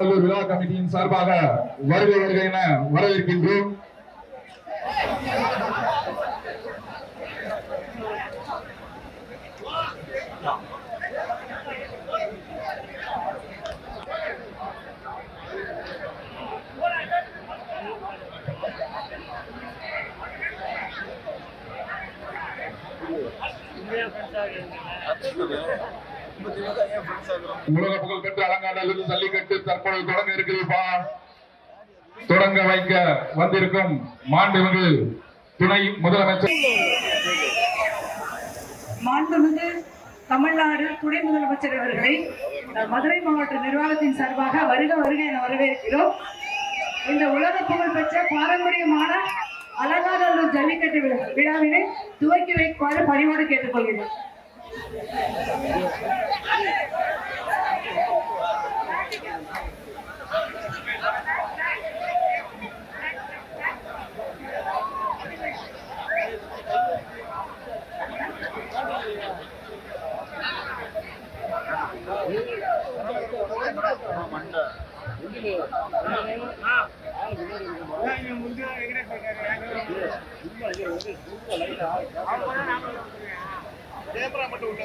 கடலூர் விழா கமிட்டியின் சார்பாக வருக வருக என வரவேற்கின்றோம் Thank you. உலக புகழ் பெற்ற அலங்காநல்லூர் ஜல்லிக்கட்டு தற்போது தொடங்க இருக்குதுப்பா தொடங்க வைக்க வந்திருக்கும் மாண்புமிகு துணை முதலமைச்சர். மாண்புமிகு தமிழ்நாடு துணை முதலமைச்சர் அவர்களை மதுரை மாவட்ட நிர்வாகத்தின் சார்பாக வருக வருக என வரவேற்கிறோம். இந்த உலக புகழ் பெற்ற பாரம்பரியமான அலங்காநல்லூர் ஜல்லிக்கட்டு விழாவினை துவக்கி வைக்குமாறு பணிவோடு கேட்டுக்கொள்கிறேன். ಮುಂದೆ கேமரா மட்டும் உள்ள